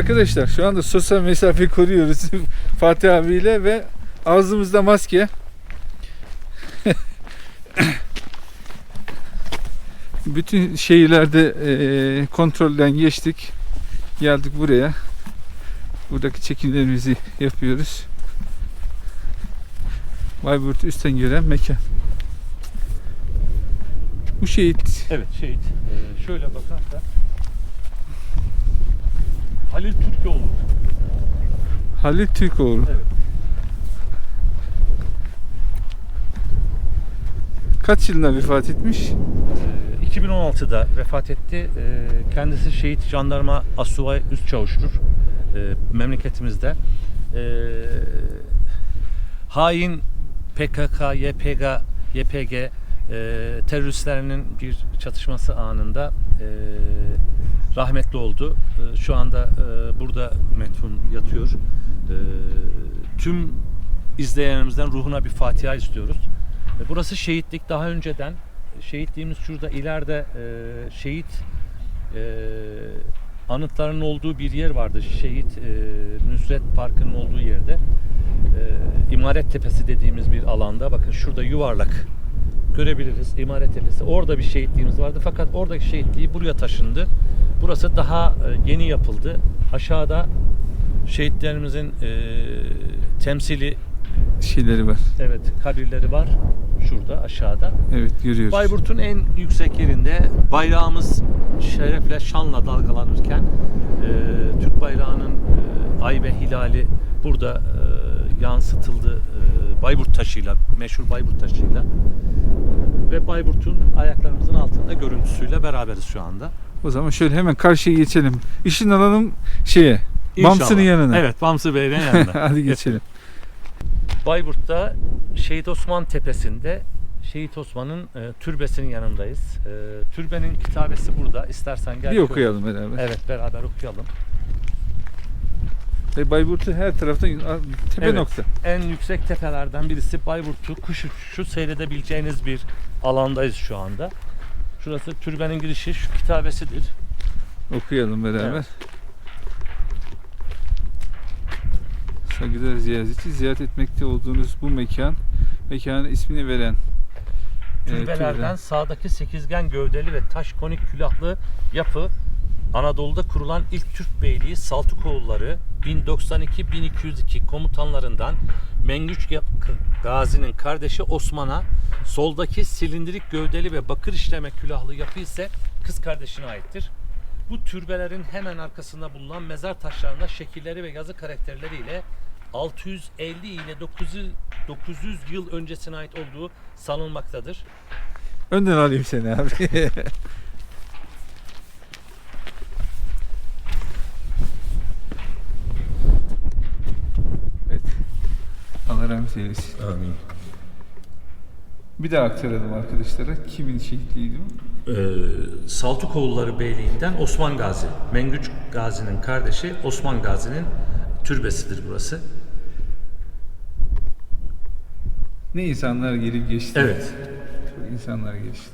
Arkadaşlar şu anda sosyal mesafe koruyoruz Fatih abiyle ve ağzımızda maske. Bütün şehirlerde eee, kontrolden geçtik. Geldik buraya. Buradaki çekimlerimizi yapıyoruz. Bayburt'u üstten gören mekan. Bu şehit Evet şehit. Ee, şöyle bakarsak Halil Türkoğlu. Halil Türkoğlu. Evet. Kaç yılında vefat etmiş? Ee, 2016'da vefat etti. Ee, kendisi şehit jandarma asubay üst çavuştur. Ee, memleketimizde. Ee, hain PKK, YPG, YPG teröristlerinin bir çatışması anında rahmetli oldu. E, şu anda e, burada metfun yatıyor. E, tüm izleyenlerimizden ruhuna bir Fatiha istiyoruz. E, Burası şehitlik. Daha önceden şehitliğimiz şurada ileride e, şehit e, anıtlarının olduğu bir yer vardı. Şehit e, Nusret Parkı'nın olduğu yerde. E, İmaret Tepesi dediğimiz bir alanda. Bakın şurada yuvarlak görebiliriz. İmaret Tepesi. Orada bir şehitliğimiz vardı. Fakat oradaki şehitliği buraya taşındı. Burası daha e, yeni yapıldı. Aşağıda şehitlerimizin e, temsili Şeyleri var. Evet, kabirleri var şurada aşağıda. Evet görüyoruz. Bayburt'un en yüksek yerinde bayrağımız şerefle, şanla dalgalanırken e, Türk bayrağının e, ay ve hilali burada e, yansıtıldı e, Bayburt taşıyla, meşhur Bayburt taşıyla ve Bayburt'un ayaklarımızın altında görüntüsüyle beraberiz şu anda. O zaman şöyle hemen karşıya geçelim. İşin alalım şeye. İnşallah. Bamsı'nın yanına. Evet, Bamsı Bey'in yanına. Hadi geçelim. Bayburt'ta Şehit Osman Tepesi'nde Şehit Osman'ın e, türbesinin yanındayız. E, türbenin kitabesi burada. İstersen gel. Bir okuyalım beraber. Evet beraber okuyalım. Ve Bayburt'u her taraftan tepe Evet. nokta. En yüksek tepelerden birisi Bayburt'u kuş uçuşu seyredebileceğiniz bir alandayız şu anda. Şurası türbenin girişi şu kitabesidir. Okuyalım beraber. Evet. Saygıdeğer ziyaretçi ziyaret etmekte olduğunuz bu mekan mekanın ismini veren e, Türbelerden türbe. sağdaki sekizgen gövdeli ve taş konik külahlı yapı Anadolu'da kurulan ilk Türk beyliği Saltukoğulları 1092-1202 komutanlarından Mengüç Gazi'nin kardeşi Osman'a soldaki silindirik gövdeli ve bakır işleme külahlı yapı ise kız kardeşine aittir. Bu türbelerin hemen arkasında bulunan mezar taşlarında şekilleri ve yazı karakterleriyle 650 ile 900, 900 yıl öncesine ait olduğu sanılmaktadır. Önden alayım seni abi. evet. Allah rahmet eylesin. Amin. Bir daha aktaralım arkadaşlara. Kimin şehitliğiydi bu? Ee, Saltukoğulları Beyliği'nden Osman Gazi, Mengüç Gazi'nin kardeşi Osman Gazi'nin türbesidir burası. Ne insanlar gelip geçti. Evet. Çok insanlar geçti.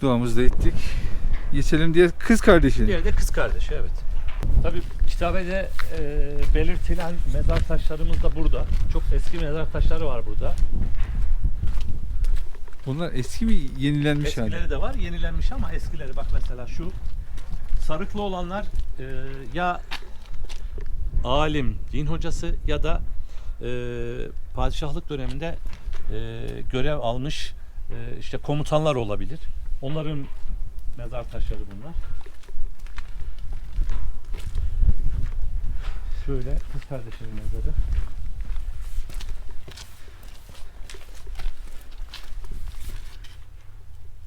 Duamızı da ettik. Geçelim diye kız kardeşi. Diğeri de kız kardeşi evet. Tabii kitabede e, belirtilen mezar taşlarımız da burada. Çok eski mezar taşları var burada. Bunlar eski mi yenilenmiş hali? Eskileri de var, yenilenmiş ama eskileri bak mesela şu sarıklı olanlar e, ya alim, din hocası ya da e, padişahlık döneminde e, görev almış e, işte komutanlar olabilir. Onların mezar taşları bunlar. Şöyle kız kardeşinin mezarı.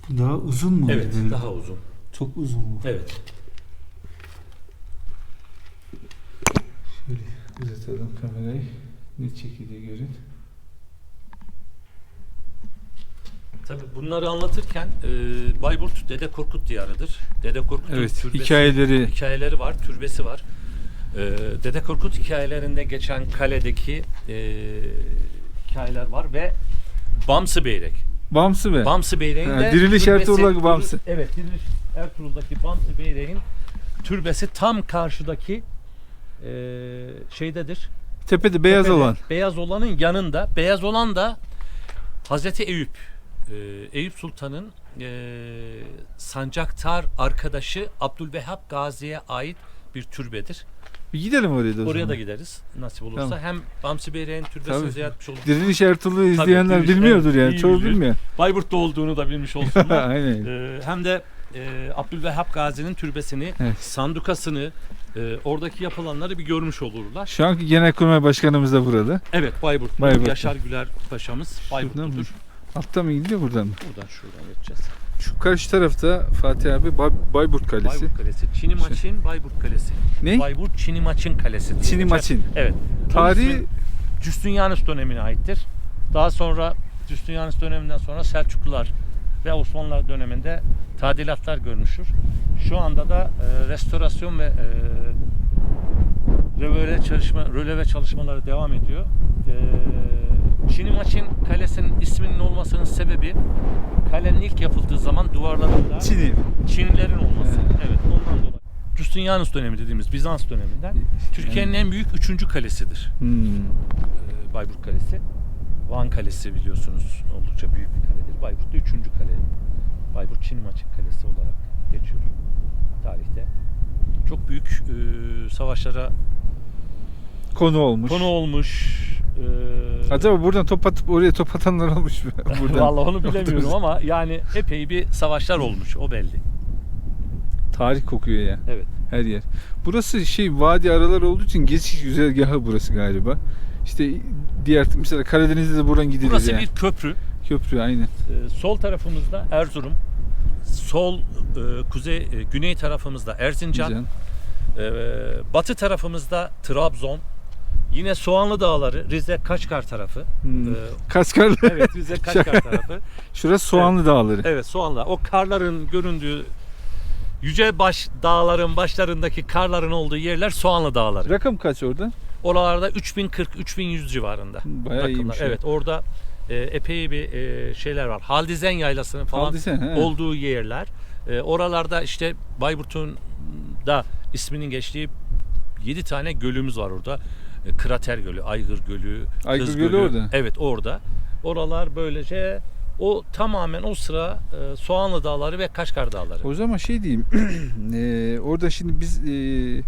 Bu daha uzun mu? Evet, daha uzun. Çok uzun bu. Evet. Şöyle uzatalım kamerayı. Ne çekildiği görün. Tabii bunları anlatırken e, Bayburt Dede Korkut diyarıdır. Dede Korkut'un Evet, türbesi, hikayeleri hikayeleri var, türbesi var. E, Dede Korkut hikayelerinde geçen kaledeki e, hikayeler var ve Bamsı Beyrek. Bamsı be. Bamsı Beyrek'in de Diriliş Ertuğrul'daki Bamsı. Evet, Diriliş Ertuğrul'daki Bamsı Beyrek'in türbesi tam karşıdaki e, şeydedir. Tepede beyaz Tepede, olan. Beyaz olanın yanında. Beyaz olan da Hazreti Eyüp. E, Eyüp Sultan'ın e, sancaktar arkadaşı Abdülvehhab Gazi'ye ait bir türbedir. Bir gidelim oraya da Oraya zaman. da gideriz nasip olursa. Tamam. Hem Bamsı Beyrek'in türbesini Tabii. ziyaret etmiş oluruz. Diriliş Ertuğrul'u izleyenler Diriliş, bilmiyordur yani. Çoğu bilir. bilmiyor. Bayburt'ta olduğunu da bilmiş olsunlar. Aynen. Ee, hem de e, Abdülvehhab Gazi'nin türbesini, Evet. sandukasını, e, oradaki yapılanları bir görmüş olurlar. Şu anki Genelkurmay Başkanımız da burada. Evet Bayburt. Bayburt'ta. Yaşar Güler Paşa'mız Bayburtludur. Altta mı gidiyor buradan mı? Buradan şuradan geçeceğiz. Şu karşı tarafta Fatih abi Bay- Bayburt Kalesi. Bayburt Kalesi. Çinimaçin Bayburt Kalesi. Ne? Bayburt Çinimaçin Kalesi. diye Çinimaçin. geçer. Evet. Tarihi Justinianus dönemine aittir. Daha sonra Justinianus döneminden sonra Selçuklular ve Osmanlılar döneminde tadilatlar görmüştür. Şu anda da e, restorasyon ve e, röleve çalışma röleve çalışmaları devam ediyor. E, Çinimaçin Kalesi'nin isminin olmasının sebebi kalenin ilk yapıldığı zaman duvarlarında Çin'i. Çinlilerin olması. He. Evet, ondan dolayı. Justinianus dönemi dediğimiz Bizans döneminden Türkiye'nin en büyük üçüncü kalesidir. Hmm. Ee, Bayburt Kalesi. Van Kalesi biliyorsunuz oldukça büyük bir kaledir. Bayburt da üçüncü kale. Bayburt Çinimaçık Kalesi olarak geçiyor tarihte. Çok büyük e, savaşlara Konu olmuş. konu olmuş. E, Acaba buradan top atıp oraya top atanlar olmuş mu? Buradan. Vallahi onu bilemiyorum ama yani epey bir savaşlar olmuş o belli. Tarih kokuyor ya Evet. her yer. Burası şey vadi aralar olduğu için geçiş güzergahı burası galiba. İşte diğer mesela Karadeniz'de de buradan gidilir Burası yani. bir köprü. Köprü aynen. Ee, sol tarafımızda Erzurum, sol e, kuzey e, güney tarafımızda Erzincan, Güzel. e, batı tarafımızda Trabzon, yine Soğanlı Dağları, Rize Kaçkar tarafı. Hmm. Ee, Kaskarlı. evet Rize Kaçkar tarafı. Şurası Soğanlı Dağları. Evet Soğanlı. O karların göründüğü yüce baş dağların başlarındaki karların olduğu yerler Soğanlı Dağları. Rakım kaç orada? Oralarda 3040-3100 civarında. Bayağı rakımlar. iyiymiş. Evet orada e, epey bir e, şeyler var. Haldizen yaylasının falan Haldisen, he. olduğu yerler. E, oralarda işte Bayburt'un da isminin geçtiği 7 tane gölümüz var orada. E, Krater Gölü, Aygır Gölü, Aygır Kız Gölü Gölü. orada. Evet orada. Oralar böylece o tamamen o sıra e, Soğanlı Dağları ve Kaşgar Dağları. O zaman şey diyeyim. eee, orada şimdi biz eee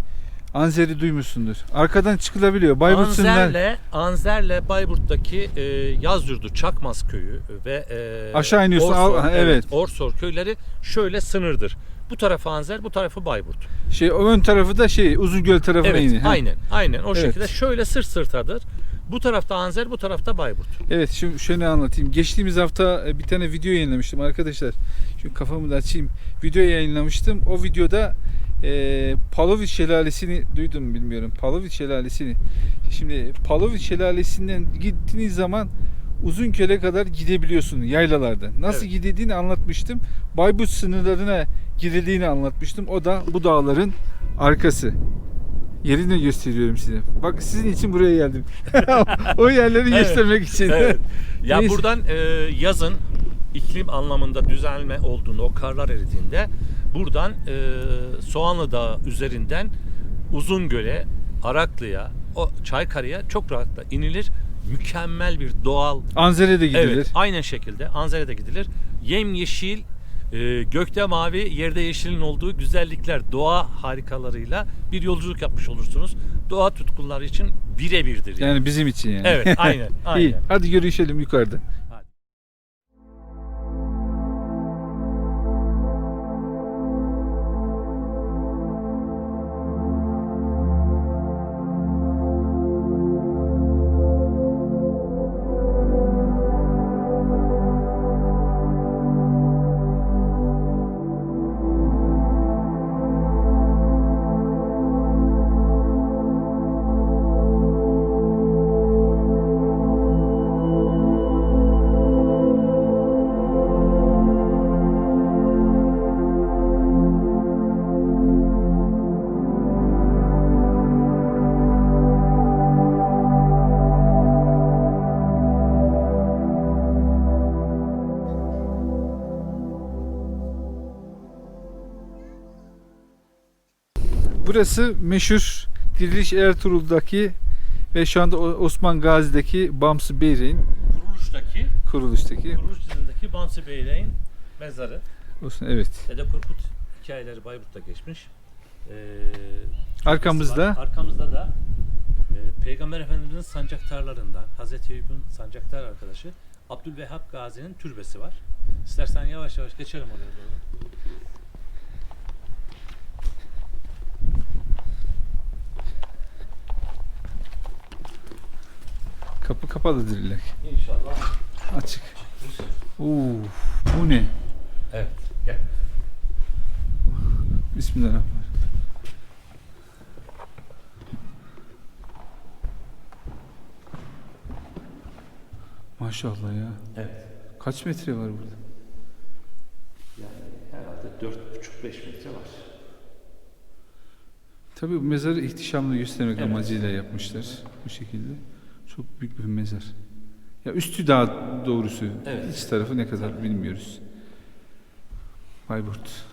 Anzer'i duymuşsundur. Arkadan çıkılabiliyor. Bayburt. Anzer'le, Anzer'le Bayburt'taki e, yaz yurdu Çakmaz köyü ve e, Aşağı iniyorsun, Orsor, al- ha, evet. Orsor köyleri şöyle sınırdır. Bu tarafı Anzer, bu tarafı Bayburt. Şey ön tarafı da şey Uzungöl tarafına Evet, iniyor. aynen, aynen o Evet. şekilde şöyle sırt sırtadır. Bu tarafta Anzer, bu tarafta Bayburt. Evet şimdi şöyle anlatayım. Geçtiğimiz hafta e, bir tane video yayınlamıştım arkadaşlar. Şu kafamı da açayım. Video yayınlamıştım. O videoda e, Paloviç Şelalesi'ni duydum bilmiyorum. Paloviç Şelalesi'ni. Şimdi Paloviç Şelalesi'nden gittiğiniz zaman Uzunköl'e kadar gidebiliyorsun yaylalarda. Nasıl Evet. gidildiğini anlatmıştım. Bayburt sınırlarına girildiğini anlatmıştım. O da bu dağların arkası. Yerini gösteriyorum size. Bak sizin için buraya geldim. o yerleri Evet. göstermek için. Evet. Ya Neyse. buradan e, yazın iklim anlamında düzelme olduğunda, o karlar eridiğinde buradan e, Soğanlı Dağı üzerinden Uzungöl'e, Araklı'ya, o Çaykarı'ya çok rahatla inilir. Mükemmel bir doğal Anzer'e de gidilir. Evet, aynen şekilde Anzer'e de gidilir. Yem yeşil, e, gökte mavi, yerde yeşilin olduğu güzellikler, doğa harikalarıyla bir yolculuk yapmış olursunuz. Doğa tutkunları için birebirdir. Yani. Yani bizim için yani. Evet, aynen, İyi. aynen. Hadi görüşelim yukarıda. Burası meşhur Diriliş Ertuğrul'daki ve şu anda Osman Gazi'deki Bamsı Beyrek'in Kuruluştaki, kuruluştaki. kuruluş dizindeki Bamsı Beyleğin mezarı. Osman, evet. Dede Korkut hikayeleri Bayburt'ta geçmiş. Ee, Arkamızda var. Arkamızda da e, Peygamber Efendimiz'in sancaktarlarından Hazreti Eyüp'ün sancaktar arkadaşı Abdülvehhab Gazi'nin türbesi var. İstersen yavaş yavaş geçelim oraya doğru. Kapı kapalı Dirilek. İnşallah. Açık. Oo, bu ne? Evet. Gel. Bismillahirrahmanirrahim. Maşallah ya. Evet. Kaç metre var burada? Yani herhalde 4,5-5 metre var. Tabii bu mezarı ihtişamlı göstermek Evet. amacıyla yapmışlar bu şekilde. Çok büyük bir mezar. Ya üstü daha doğrusu. Evet. İç tarafı ne kadar bilmiyoruz. Bayburt.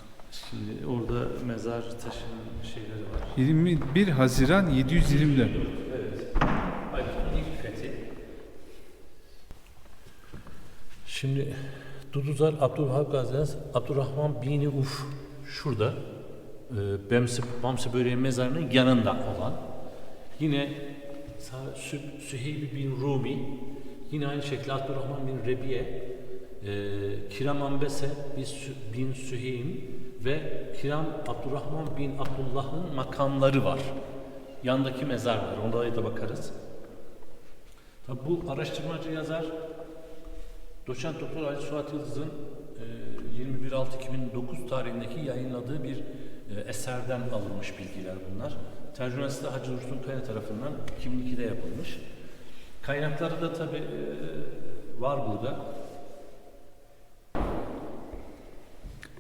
Şimdi orada mezar taşının şeyleri var. 21 Haziran 720'de. Evet. Bayburt'un ilk fethi. Şimdi Duduzar Abdülvahap Gazi'den Abdurrahman Bini Uf şurada e, Bemsi, Bamsı Böreği mezarının yanında olan yine Süheyb bin Rumi yine aynı şekilde Abdurrahman bin Rebiye e, Kiram Ambese bin, Sü- bin Süheym ve Kiram Abdurrahman bin Abdullah'ın makamları var. Yandaki mezarlar. Onlara da bakarız. Tabi bu araştırmacı yazar Doçent Doktor Ali Suat Yıldız'ın e, 21.6.2009 tarihindeki yayınladığı bir eserden alınmış bilgiler bunlar. Tercümesi de Hacı Rüştün Kaya tarafından 2002'de yapılmış. Kaynakları da tabi var burada.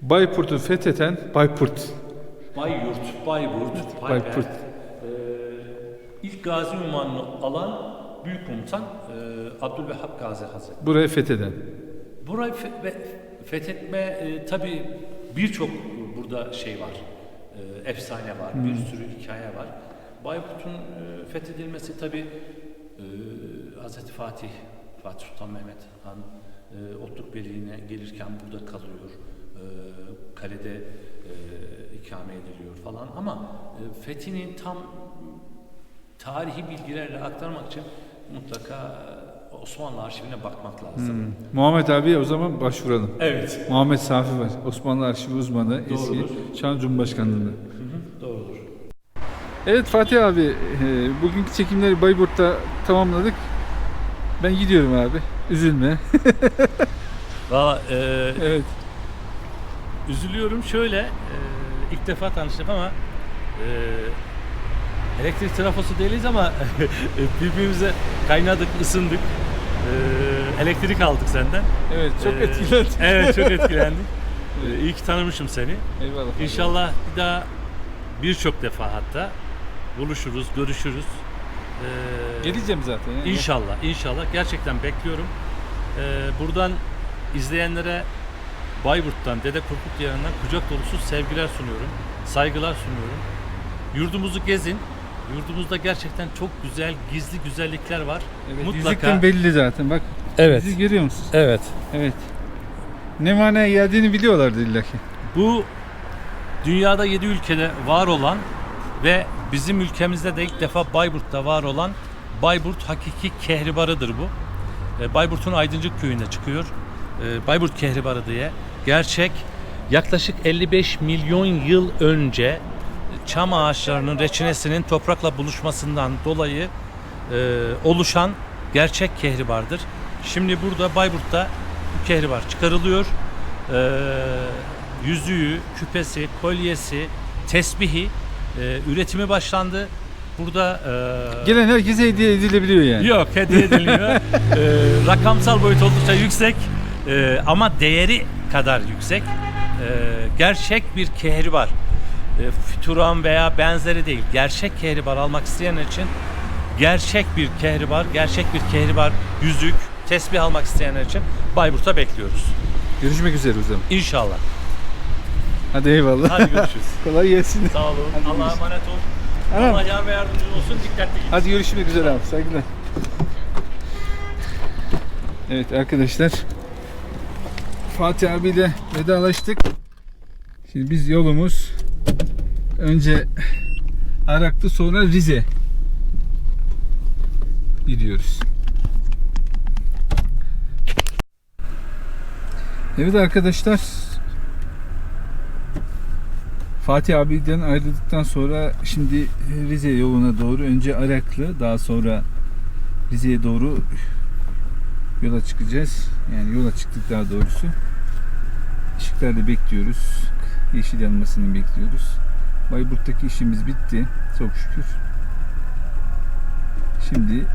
Bayburt'u fetheden Bayburt. Bayyurt, Bayburt, Bayburt. Bayburt. Ee, ilk gazi unvanını alan büyük komutan e, Abdülvehhab Gazi Hazretleri. Burayı fetheden. Burayı fe- fethetme e, tabi birçok burada şey var. E, efsane var, bir sürü hikaye var. Bayburt'un e, fethedilmesi tabi e, Hazreti Fatih, Fatih Sultan Mehmet Han e, Otluk Beyliği'ne gelirken burada kalıyor. E, kalede e, ikame ediliyor falan ama e, fethinin tam tarihi bilgilerle aktarmak için mutlaka Osmanlı arşivine bakmak lazım. Muhammed abi o zaman başvuralım. Evet. Muhammed Safi var. Osmanlı Arşivi uzmanı. Eski Doğrudur. şu an Cumhurbaşkanlığında. Doğrudur. Evet Fatih abi, e, bugünkü çekimleri Bayburt'ta tamamladık. Ben gidiyorum abi. Üzülme. Valla e, evet. üzülüyorum şöyle e, ilk defa tanıştık ama e, elektrik trafosu değiliz ama birbirimize kaynadık, ısındık. E, elektrik aldık senden. Evet, çok E, etkilendim. Evet çok etkilendik. E, iyi ki tanımışım seni. Eyvallah. İnşallah bir daha birçok defa hatta buluşuruz, görüşürüz. E, Geleceğim zaten. yani. İnşallah, inşallah. Gerçekten bekliyorum. Ee, buradan izleyenlere Bayburt'tan, Dede Korkut Diyarı'ndan kucak dolusu sevgiler sunuyorum. Saygılar sunuyorum. Yurdumuzu gezin. Yurdumuzda gerçekten çok güzel, gizli güzellikler var. Evet, Mutlaka. yüzükten belli zaten. Bak Evet. bizi görüyor musunuz? Evet. Evet. Ne manaya geldiğini biliyorlardı illa ki. Bu dünyada 7 ülkede var olan ve bizim ülkemizde de ilk defa Bayburt'ta var olan Bayburt hakiki kehribarıdır bu. E, Bayburt'un Aydıncık köyünde çıkıyor. E, Bayburt kehribarı diye. Gerçek yaklaşık 55 milyon yıl önce çam ağaçlarının reçinesinin toprakla buluşmasından dolayı e, oluşan gerçek kehribardır. Şimdi burada Bayburt'ta bu kehribar çıkarılıyor. E, yüzüğü, küpesi, kolyesi, tesbihi e, üretimi başlandı. Burada e, Gelen herkese hediye edilebiliyor yani. Yok hediye edilmiyor. Ee, rakamsal boyut oldukça yüksek Ee, ama değeri kadar yüksek. Ee, gerçek bir kehribar. Ee, füturan veya benzeri değil. Gerçek kehribar almak isteyenler için gerçek bir kehribar, gerçek bir kehribar yüzük, tesbih almak isteyenler için Bayburt'a bekliyoruz. Görüşmek üzere o zaman. İnşallah. Hadi eyvallah. Hadi görüşürüz. Kolay gelsin. Sağ olun. Hadi Allah'a emanet ol. Anam. Allah yar ve yardımcın olsun. Dikkatli gidin. Hadi görüşmek üzere abi. Saygılar. Evet arkadaşlar. Fatih abiyle vedalaştık. Şimdi biz yolumuz önce Araklı sonra Rize gidiyoruz. Evet arkadaşlar Fatih abiden ayrıldıktan sonra şimdi Rize yoluna doğru önce Araklı daha sonra Rize'ye doğru yola çıkacağız. Yani yola çıktık daha doğrusu. Işıklarda bekliyoruz. Yeşil yanmasını bekliyoruz. Bayburt'taki işimiz bitti. Çok şükür. Şimdi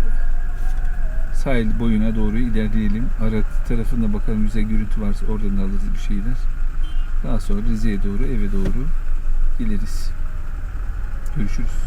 sahil boyuna doğru ilerleyelim. Araklı tarafında bakalım güzel görüntü varsa oradan alırız bir şeyler. Daha sonra Rize'ye doğru eve doğru geliriz. Görüşürüz.